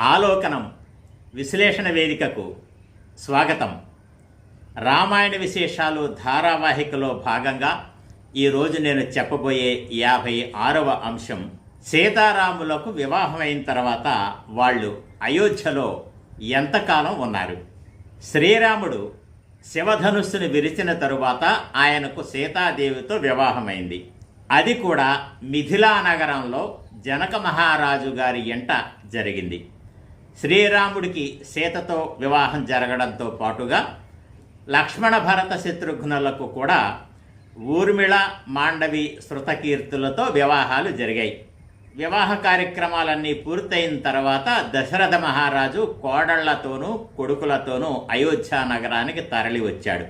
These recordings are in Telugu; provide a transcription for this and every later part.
ఆలోకనం విశ్లేషణ వేదికకు స్వాగతం. రామాయణ విశేషాలు ధారావాహికలో భాగంగా ఈరోజు నేను చెప్పబోయే యాభై ఆరవ అంశం సీతారాములకు వివాహమైన తర్వాత వాళ్ళు అయోధ్యలో ఎంతకాలం ఉన్నారు? శ్రీరాముడు శివధనుస్సును విరిచిన తరువాత ఆయనకు సీతాదేవితో వివాహమైంది. అది కూడా మిథిలా నగరంలో జనక మహారాజు గారి ఎంట జరిగింది. శ్రీరాముడికి సీతతో వివాహం జరగడంతో పాటుగా లక్ష్మణ భరత శత్రుఘ్నులకు కూడా ఊర్మిళ మాండవి శృతకీర్తులతో వివాహాలు జరిగాయి. వివాహ కార్యక్రమాలన్నీ పూర్తయిన తర్వాత దశరథ మహారాజు కోడళ్ళతోనూ కొడుకులతోనూ అయోధ్య నగరానికి తరలి వచ్చాడు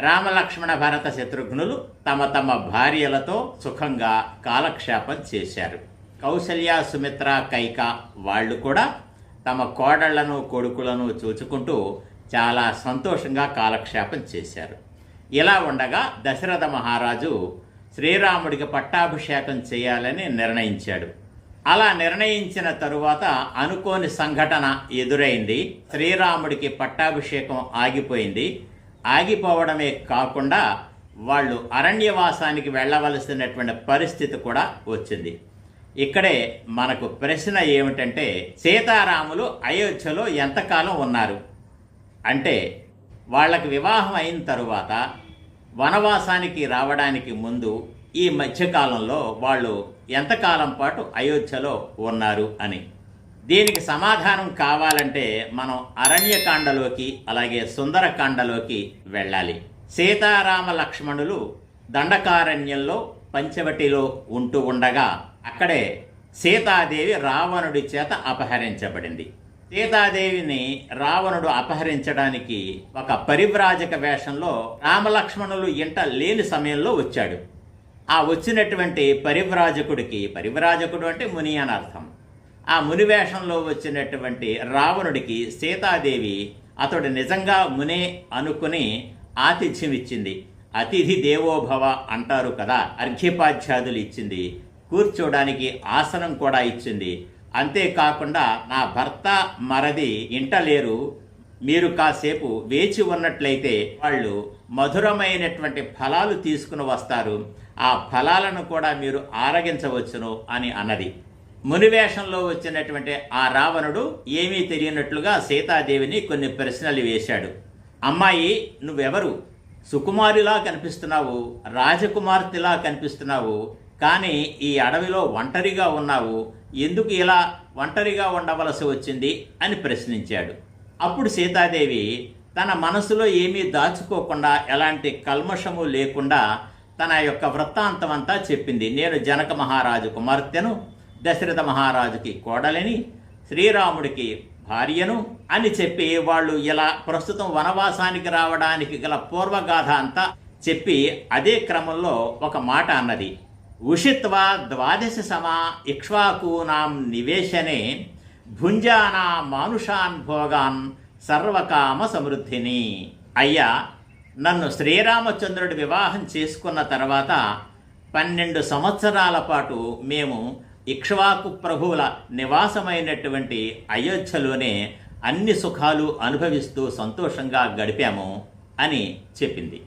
రామలక్ష్మణ భరత శత్రుఘ్నులు తమ తమ భార్యలతో సుఖంగా కాలక్షేపం చేశారు. కౌశల్య సుమిత్ర కైక వాళ్ళు కూడా తమ కోడళ్ళను కొడుకులను చూచుకుంటూ చాలా సంతోషంగా కాలక్షేపం చేశారు. ఇలా ఉండగా దశరథ మహారాజు శ్రీరాముడికి పట్టాభిషేకం చేయాలని నిర్ణయించాడు. అలా నిర్ణయించిన తరువాత అనుకోని సంఘటన ఎదురైంది. శ్రీరాముడికి పట్టాభిషేకం ఆగిపోయింది. ఆగిపోవడమే కాకుండా వాళ్ళు అరణ్యవాసానికి వెళ్ళవలసినటువంటి పరిస్థితి కూడా వచ్చింది. ఇక్కడే మనకు ప్రశ్న ఏమిటంటే సీతారాములు అయోధ్యలో ఎంతకాలం ఉన్నారు? అంటే వాళ్ళకి వివాహం అయిన తరువాత వనవాసానికి రావడానికి ముందు ఈ మధ్యకాలంలో వాళ్ళు ఎంతకాలం పాటు అయోధ్యలో ఉన్నారు అని. దీనికి సమాధానం కావాలంటే మనం అరణ్యకాండలోకి అలాగే సుందరకాండలోకి వెళ్ళాలి. సీతారామ లక్ష్మణులు దండకారణ్యంలో పంచవటిలో ఉంటూ ఉండగా అక్కడే సీతాదేవి రావణుడి చేత అపహరించబడింది. సీతాదేవిని రావణుడు అపహరించడానికి ఒక పరివ్రాజక వేషంలో రామలక్ష్మణులు ఇంట లేని సమయంలో వచ్చాడు. ఆ వచ్చినటువంటి పరివ్రాజకుడికి పరివ్రాజకుడు అంటే ముని అని అర్థం. ఆ ముని వేషంలో వచ్చినటువంటి రావణుడికి సీతాదేవి అతడు నిజంగా మునే అనుకుని ఆతిథ్యం ఇచ్చింది అతిథి దేవోభవ అంటారు కదా అర్ఘ్యపాధ్యాదులు ఇచ్చింది. కూర్చోడానికి ఆసనం కూడా ఇచ్చింది. అంతేకాకుండా నా భర్త మరది ఇంట లేరు మీరు కాసేపు వేచి ఉన్నట్లయితే వాళ్ళు మధురమైనటువంటి ఫలాలు తీసుకుని వస్తారు. ఆ ఫలాలను కూడా మీరు ఆరగించవచ్చును అని అన్నది. మునివేషంలో వచ్చినటువంటి ఆ రావణుడు ఏమీ తెలియనట్లుగా సీతాదేవిని కొన్ని ప్రశ్నలు వేశాడు. అమ్మాయి నువ్వెవరు? సుకుమారిలా కనిపిస్తున్నావు రాజకుమార్తెలా కనిపిస్తున్నావు కానీ ఈ అడవిలో ఒంటరిగా ఉన్నావు. ఎందుకు ఇలా ఒంటరిగా ఉండవలసి వచ్చింది అని ప్రశ్నించాడు. అప్పుడు సీతాదేవి తన మనసులో ఏమీ దాచుకోకుండా ఎలాంటి కల్మషము లేకుండా తన యొక్క వృత్తాంతం అంతా చెప్పింది. నేను జనక మహారాజు కుమార్తెను దశరథ మహారాజుకి కోడలిని శ్రీరాముడికి భార్యను అని చెప్పి వాళ్ళు ఇలా ప్రస్తుతం వనవాసానికి రావడానికి గల పూర్వగాథ అంతా చెప్పి అదే క్రమంలో ఒక మాట అన్నది. ఉషిత్వా ద్వాదశ సమా ఇక్ష్వాకూనాం నివేశనే భుంజానా మానుషాన్ భోగాన్ సర్వకామ సమృద్ధిని. అయ్యా నన్ను శ్రీరామచంద్రుడు వివాహం చేసుకున్న తర్వాత పన్నెండు సంవత్సరాల పాటు మేము ఇక్ష్వాకు ప్రభువుల నివాసమైనటువంటి అయోధ్యలోనే అన్ని సుఖాలు అనుభవిస్తూ సంతోషంగా గడిపాము అని చెప్పింది.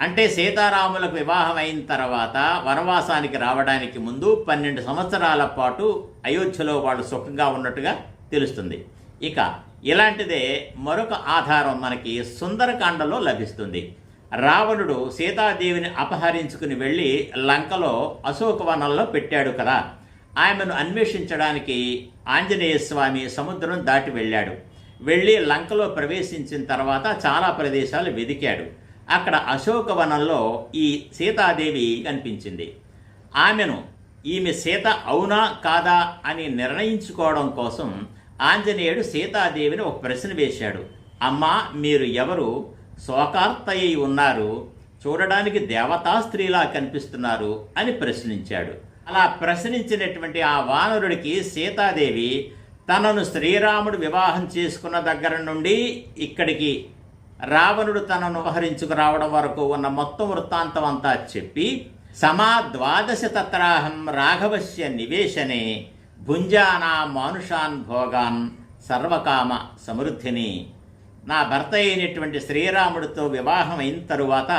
అంటే సీతారాములకు వివాహం అయిన తర్వాత వనవాసానికి రావడానికి ముందు పన్నెండు సంవత్సరాల పాటు అయోధ్యలో వాళ్ళు సుఖంగా ఉన్నట్టుగా తెలుస్తుంది. ఇక ఇలాంటిదే మరొక ఆధారం మనకి సుందరకాండలో లభిస్తుంది. రావణుడు సీతాదేవిని అపహరించుకుని వెళ్ళి లంకలో అశోకవనంలో పెట్టాడు కదా. ఆమెను అన్వేషించడానికి ఆంజనేయ స్వామి సముద్రం దాటి వెళ్ళాడు. వెళ్ళి లంకలో ప్రవేశించిన తర్వాత చాలా ప్రదేశాలు వెదికాడు. అక్కడ అశోకవనంలో ఈ సీతాదేవి కనిపించింది. ఆమెను ఈమె సీత అవునా కాదా? అని నిర్ణయించుకోవడం కోసం ఆంజనేయుడు సీతాదేవిని ఒక ప్రశ్న వేశాడు. అమ్మా మీరు ఎవరు? శోకార్తయ్యి ఉన్నారు. చూడడానికి దేవతా స్త్రీలా కనిపిస్తున్నారు అని ప్రశ్నించాడు. అలా ప్రశ్నించినటువంటి ఆ వానరుడికి సీతాదేవి తనను శ్రీరాముడు వివాహం చేసుకున్న దగ్గర నుండి ఇక్కడికి రావణుడు తనను వహరించుకు రావడం వరకు ఉన్న మొత్తం వృత్తాంతం అంతా చెప్పి సమా ద్వాదశ తత్రాహం రాఘవస్య నివేశనే భుంజానా మానుషాన్ భోగాన్ సర్వకామ సమృద్ధిని. నా భర్త అయినటువంటి శ్రీరాముడితో వివాహం అయిన తరువాత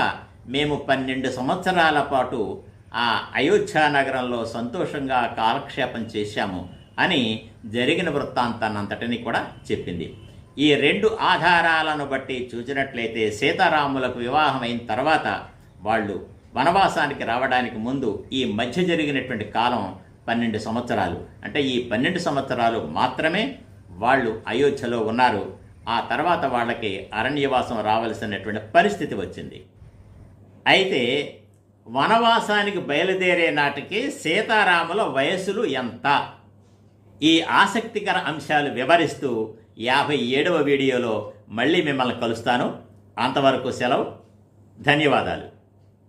మేము పన్నెండు సంవత్సరాల పాటు ఆ అయోధ్య నగరంలో సంతోషంగా కాలక్షేపం చేశాము అని జరిగిన వృత్తాంతాన్నంతటిని కూడా చెప్పింది. ఈ రెండు ఆధారాలను బట్టి చూసినట్లయితే సీతారాములకు వివాహం అయిన తర్వాత వాళ్ళు వనవాసానికి రావడానికి ముందు ఈ మధ్య జరిగినటువంటి కాలం పన్నెండు సంవత్సరాలు. అంటే ఈ పన్నెండు సంవత్సరాలు మాత్రమే వాళ్ళు అయోధ్యలో ఉన్నారు. ఆ తర్వాత వాళ్ళకి అరణ్యవాసం రావలసినటువంటి పరిస్థితి వచ్చింది. అయితే వనవాసానికి బయలుదేరే నాటికి సీతారాముల వయస్సులు ఎంత? ఈ ఆసక్తికర అంశాలు వివరిస్తూ యాభై ఏడవ వీడియోలో మళ్ళీ మిమ్మల్ని కలుస్తాను. అంతవరకు సెలవు. ధన్యవాదాలు.